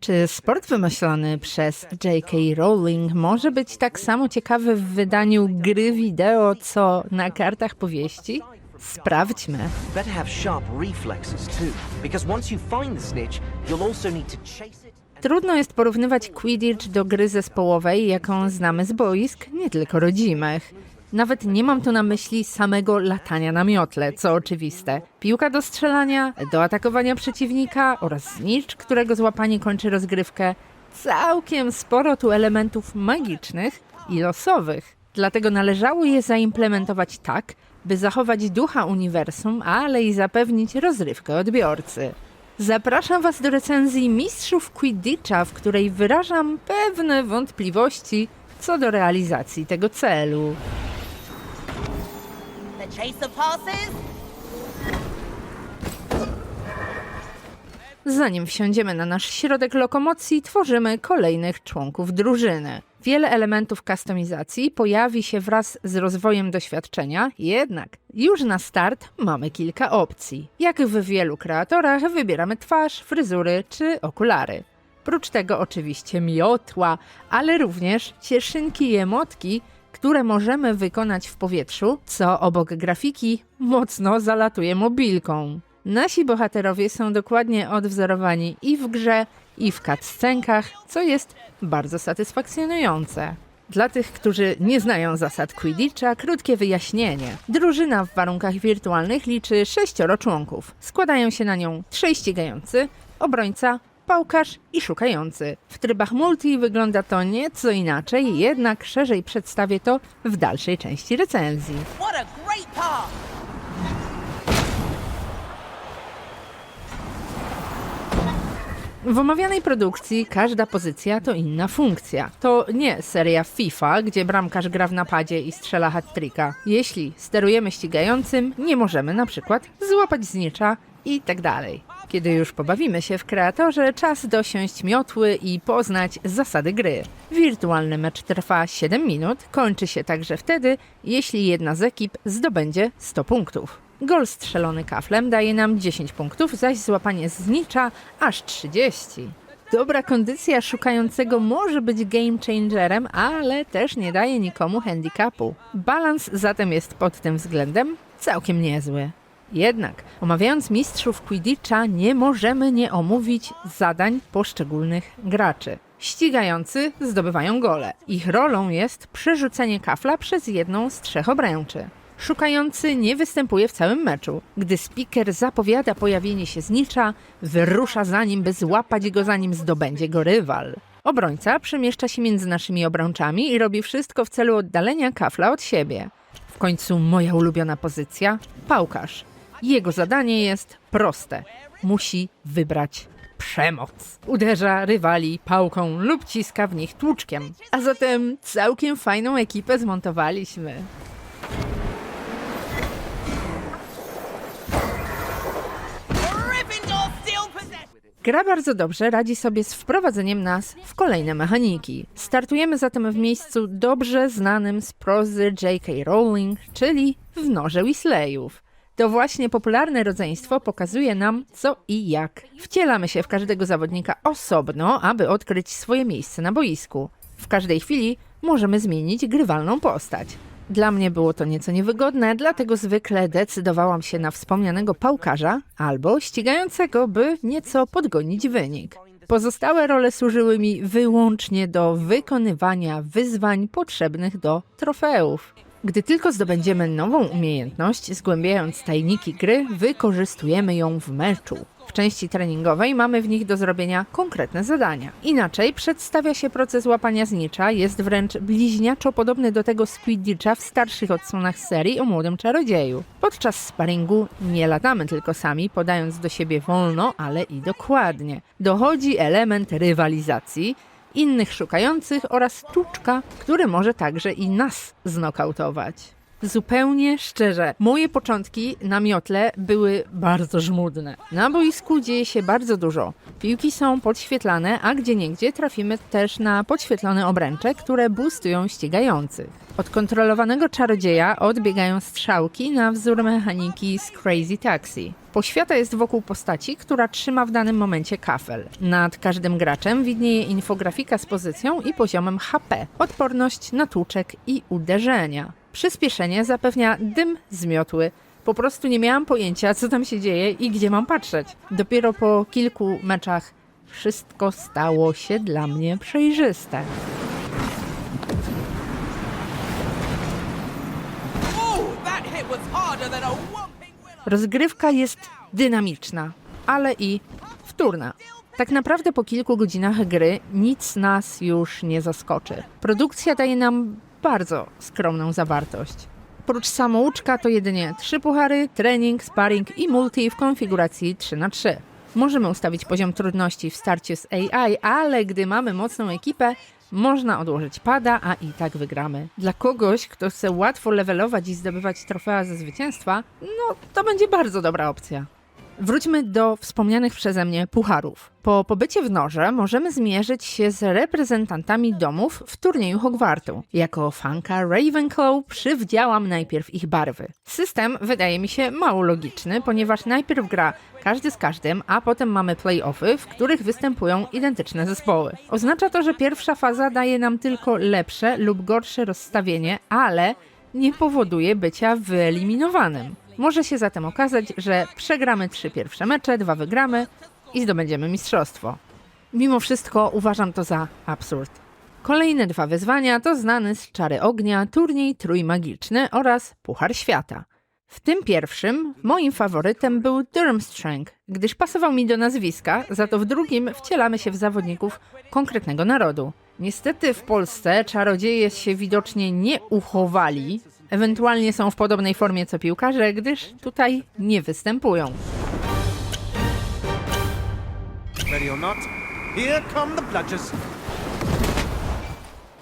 Czy sport wymyślony przez J.K. Rowling może być tak samo ciekawy w wydaniu gry wideo, co na kartach powieści? Sprawdźmy. Trudno jest porównywać Quidditch do gry zespołowej, jaką znamy z boisk, nie tylko rodzimych. Nawet nie mam tu na myśli samego latania na miotle, co oczywiste. Piłka do strzelania, do atakowania przeciwnika oraz znicz, którego złapanie kończy rozgrywkę. Całkiem sporo tu elementów magicznych i losowych. Dlatego należało je zaimplementować tak, by zachować ducha uniwersum, ale i zapewnić rozrywkę odbiorcy. Zapraszam Was do recenzji Mistrzów Quidditcha, w której wyrażam pewne wątpliwości co do realizacji tego celu. Passes. Zanim wsiądziemy na nasz środek lokomocji, tworzymy kolejnych członków drużyny. Wiele elementów kustomizacji pojawi się wraz z rozwojem doświadczenia, jednak już na start mamy kilka opcji. Jak w wielu kreatorach wybieramy twarz, fryzury czy okulary. Prócz tego oczywiście miotła, ale również cieszynki i emotki, które możemy wykonać w powietrzu, co obok grafiki mocno zalatuje mobilką. Nasi bohaterowie są dokładnie odwzorowani i w grze, i w cutscenkach, co jest bardzo satysfakcjonujące. Dla tych, którzy nie znają zasad Quidditcha, krótkie wyjaśnienie. Drużyna w warunkach wirtualnych liczy sześcioro członków. Składają się na nią trzej ścigający, obrońca, pałkarz i szukający. W trybach multi wygląda to nieco inaczej, jednak szerzej przedstawię to w dalszej części recenzji. W omawianej produkcji każda pozycja to inna funkcja. To nie seria FIFA, gdzie bramkarz gra w napadzie i strzela hat-tricka. Jeśli sterujemy ścigającym, nie możemy na przykład złapać znicza i tak dalej. Kiedy już pobawimy się w kreatorze, czas dosiąść miotły i poznać zasady gry. Wirtualny mecz trwa 7 minut, kończy się także wtedy, jeśli jedna z ekip zdobędzie 100 punktów. Gol strzelony kaflem daje nam 10 punktów, zaś złapanie znicza aż 30. Dobra kondycja szukającego może być game changerem, ale też nie daje nikomu handicapu. Balans zatem jest pod tym względem całkiem niezły. Jednak, omawiając mistrzów Quidditcha, nie możemy nie omówić zadań poszczególnych graczy. Ścigający zdobywają gole. Ich rolą jest przerzucenie kafla przez jedną z trzech obręczy. Szukający nie występuje w całym meczu. Gdy speaker zapowiada pojawienie się znicza, wyrusza za nim, by złapać go zanim zdobędzie go rywal. Obrońca przemieszcza się między naszymi obrączami i robi wszystko w celu oddalenia kafla od siebie. W końcu moja ulubiona pozycja pałkarz. Jego zadanie jest proste. Musi wybrać przemoc. Uderza rywali pałką lub ciska w nich tłuczkiem. A zatem całkiem fajną ekipę zmontowaliśmy. Gra bardzo dobrze radzi sobie z wprowadzeniem nas w kolejne mechaniki. Startujemy zatem w miejscu dobrze znanym z prozy J.K. Rowling, czyli w Norze Weasleyów. To właśnie popularne rodzeństwo pokazuje nam co i jak. Wcielamy się w każdego zawodnika osobno, aby odkryć swoje miejsce na boisku. W każdej chwili możemy zmienić grywalną postać. Dla mnie było to nieco niewygodne, dlatego zwykle decydowałam się na wspomnianego pałkarza albo ścigającego, by nieco podgonić wynik. Pozostałe role służyły mi wyłącznie do wykonywania wyzwań potrzebnych do trofeów. Gdy tylko zdobędziemy nową umiejętność, zgłębiając tajniki gry, wykorzystujemy ją w meczu. W części treningowej mamy w nich do zrobienia konkretne zadania. Inaczej przedstawia się proces łapania znicza, jest wręcz bliźniaczo podobny do tego z w starszych odsłonach serii o młodym czarodzieju. Podczas sparingu nie latamy tylko sami, podając do siebie wolno, ale i dokładnie. Dochodzi element rywalizacji, innych szukających oraz tuczka, który może także i nas znokautować. Zupełnie szczerze, moje początki na miotle były bardzo żmudne. Na boisku dzieje się bardzo dużo. Piłki są podświetlane, a gdzieniegdzie trafimy też na podświetlone obręcze, które boostują ścigających. Od kontrolowanego czarodzieja odbiegają strzałki na wzór mechaniki z Crazy Taxi. Poświata jest wokół postaci, która trzyma w danym momencie kafel. Nad każdym graczem widnieje infografika z pozycją i poziomem HP, odporność na tłuczek i uderzenia. Przyspieszenie zapewnia dym z miotły. Po prostu nie miałam pojęcia, co tam się dzieje i gdzie mam patrzeć. Dopiero po kilku meczach wszystko stało się dla mnie przejrzyste. Rozgrywka jest dynamiczna, ale i wtórna. Tak naprawdę po kilku godzinach gry nic nas już nie zaskoczy. Produkcja daje nam bardzo skromną zawartość. Oprócz samouczka to jedynie trzy puchary, trening, sparring i multi w konfiguracji 3 na 3 Możemy ustawić poziom trudności w starciu z AI, ale gdy mamy mocną ekipę, można odłożyć pada, a i tak wygramy. Dla kogoś, kto chce łatwo levelować i zdobywać trofea ze zwycięstwa, no to będzie bardzo dobra opcja. Wróćmy do wspomnianych przeze mnie pucharów. Po pobycie w Norze możemy zmierzyć się z reprezentantami domów w turnieju Hogwartu. Jako fanka Ravenclaw przywdziałam najpierw ich barwy. System wydaje mi się mało logiczny, ponieważ najpierw gra każdy z każdym, a potem mamy play-offy, w których występują identyczne zespoły. Oznacza to, że pierwsza faza daje nam tylko lepsze lub gorsze rozstawienie, ale nie powoduje bycia wyeliminowanym. Może się zatem okazać, że przegramy trzy pierwsze mecze, dwa wygramy i zdobędziemy mistrzostwo. Mimo wszystko uważam to za absurd. Kolejne dwa wyzwania to znany z Czary Ognia turniej trójmagiczny oraz Puchar Świata. W tym pierwszym moim faworytem był Durmstrang, gdyż pasował mi do nazwiska, za to w drugim wcielamy się w zawodników konkretnego narodu. Niestety w Polsce czarodzieje się widocznie nie uchowali, ewentualnie są w podobnej formie co piłkarze, gdyż tutaj nie występują. Ready or not, here come the bludgers.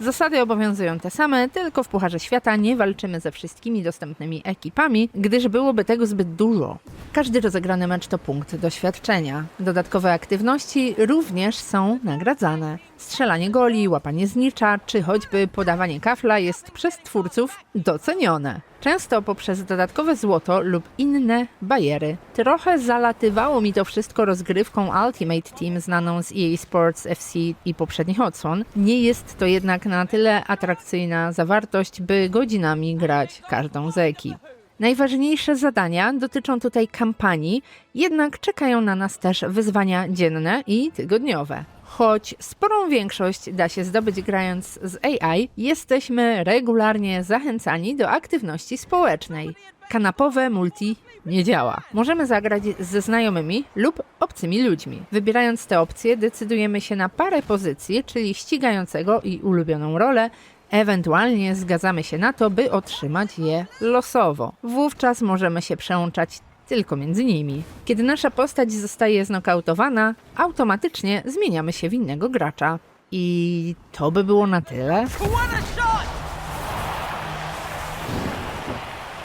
Zasady obowiązują te same, tylko w Pucharze Świata nie walczymy ze wszystkimi dostępnymi ekipami, gdyż byłoby tego zbyt dużo. Każdy rozegrany mecz to punkt doświadczenia. Dodatkowe aktywności również są nagradzane. Strzelanie goli, łapanie znicza, czy choćby podawanie kafla jest przez twórców docenione. Często poprzez dodatkowe złoto lub inne bajery. Trochę zalatywało mi to wszystko rozgrywką Ultimate Team znaną z EA Sports FC i poprzednich odsłon. Nie jest to jednak na tyle atrakcyjna zawartość, by godzinami grać każdą z ekip. Najważniejsze zadania dotyczą tutaj kampanii, jednak czekają na nas też wyzwania dzienne i tygodniowe. Choć sporą większość da się zdobyć grając z AI, jesteśmy regularnie zachęcani do aktywności społecznej. Kanapowe multi nie działa. Możemy zagrać ze znajomymi lub obcymi ludźmi. Wybierając te opcje, decydujemy się na parę pozycji, czyli ścigającego i ulubioną rolę, Ewentualnie zgadzamy się na to, by otrzymać je losowo. Wówczas możemy się przełączać tylko między nimi. Kiedy nasza postać zostaje znokautowana, automatycznie zmieniamy się w innego gracza. I to by było na tyle. What a shot!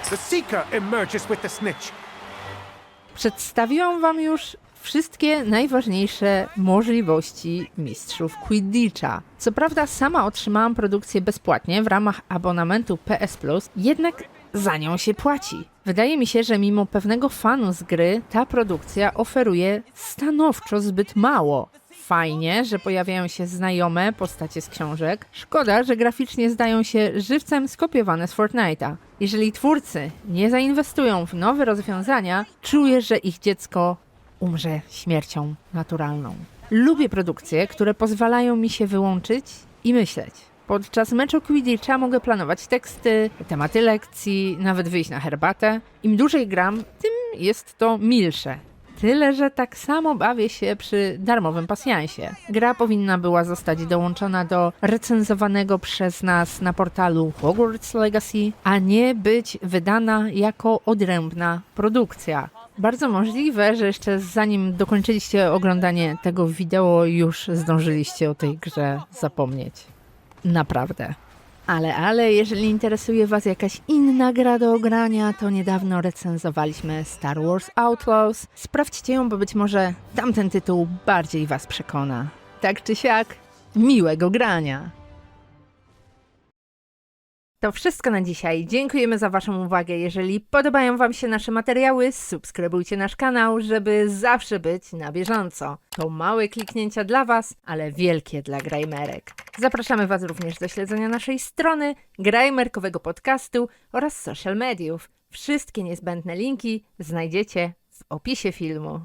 The Seeker emerges with the snitch. Przedstawiłam Wam już wszystkie najważniejsze możliwości mistrzów Quidditcha. Co prawda sama otrzymałam produkcję bezpłatnie w ramach abonamentu PS Plus, jednak za nią się płaci. Wydaje mi się, że mimo pewnego fanu z gry, ta produkcja oferuje stanowczo zbyt mało. Fajnie, że pojawiają się znajome postacie z książek. Szkoda, że graficznie zdają się żywcem skopiowane z Fortnite'a. Jeżeli twórcy nie zainwestują w nowe rozwiązania, czuję, że ich dziecko umrze śmiercią naturalną. Lubię produkcje, które pozwalają mi się wyłączyć i myśleć. Podczas meczu Quidditcha mogę planować teksty, tematy lekcji, nawet wyjść na herbatę. Im dłużej gram, tym jest to milsze. Tyle, że tak samo bawię się przy darmowym pasjansie. Gra powinna była zostać dołączona do recenzowanego przez nas na portalu Hogwarts Legacy, a nie być wydana jako odrębna produkcja. Bardzo możliwe, że jeszcze zanim dokończyliście oglądanie tego wideo, już zdążyliście o tej grze zapomnieć. Naprawdę. Ale, ale, jeżeli interesuje Was jakaś inna gra do ogrania, to niedawno recenzowaliśmy Star Wars Outlaws. Sprawdźcie ją, bo być może tamten tytuł bardziej Was przekona. Tak czy siak, miłego grania! To wszystko na dzisiaj. Dziękujemy za Waszą uwagę. Jeżeli podobają Wam się nasze materiały, subskrybujcie nasz kanał, żeby zawsze być na bieżąco. To małe kliknięcia dla Was, ale wielkie dla grajmerek. Zapraszamy Was również do śledzenia naszej strony, grajmerkowego podcastu oraz social mediów. Wszystkie niezbędne linki znajdziecie w opisie filmu.